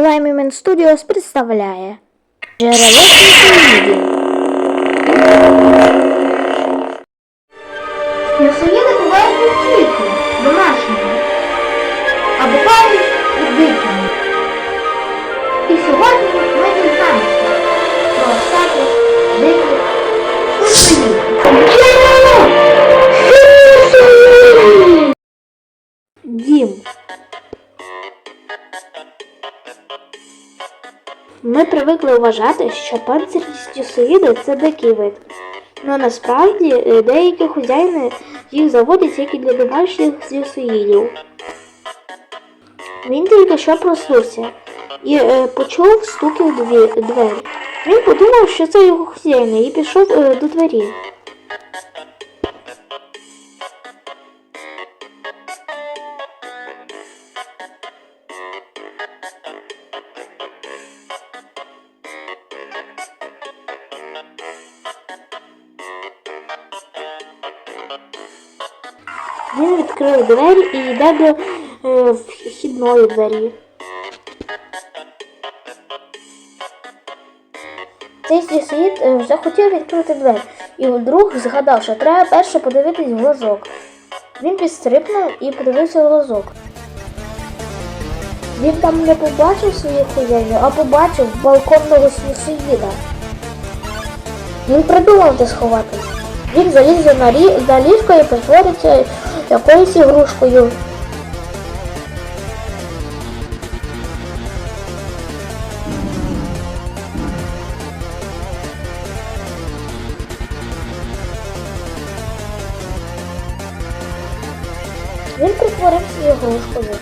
Лаймімен Studios представляє Джерело Сінсоїдів. Сінсоїди бувають не тільки домашніми, а бувають і дикими. І сьогодні ми дізнаємося про всяких диких сінсоїдів. Дім. Ми привикли вважати, що панцирні стюсоїди – це дикий вид. Але насправді е, деякі хазяїни їх заводять як і для домашніх стюсоїдів. Він тільки що проснувся і е, почув стуки в дві- двері. Він подумав, що це його хозяїни, і пішов е, до двері. Він відкрив двері і йде до е, вхідної двері. Цей сусід е, вже хотів відкрити двері і вдруг згадав, що треба перше подивитись глазок. Він підстрибнув і подивився в глазок. Він там не побачив своїх хазяїнів, а побачив балконного снісоїда. Він придумав де сховатись. Він заліз на, ліжко і притвориться якоюсь ігрушкою. Він притворився ігрушкою.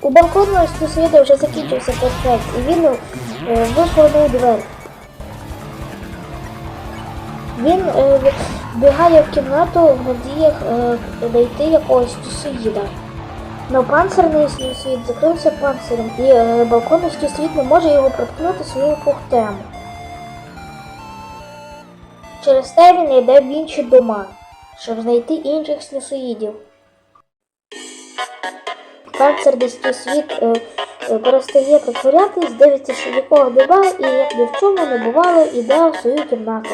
У балконного сусіда вже закінчився портрет, і він е, виповнив двері. Він е, вбігає в кімнату в надіях е, знайти якогось сусіда. Но панцирний світ закрився панцирем, і е, балконний світ не може його проткнути своїм пухтем. Через те він йде в інші дома, щоб знайти інших снісоїдів. Панцирний світ е, е, перестає притворятись, дивиться, що нікого немає, і як ні в чому не бувало, іде в свою кімнату.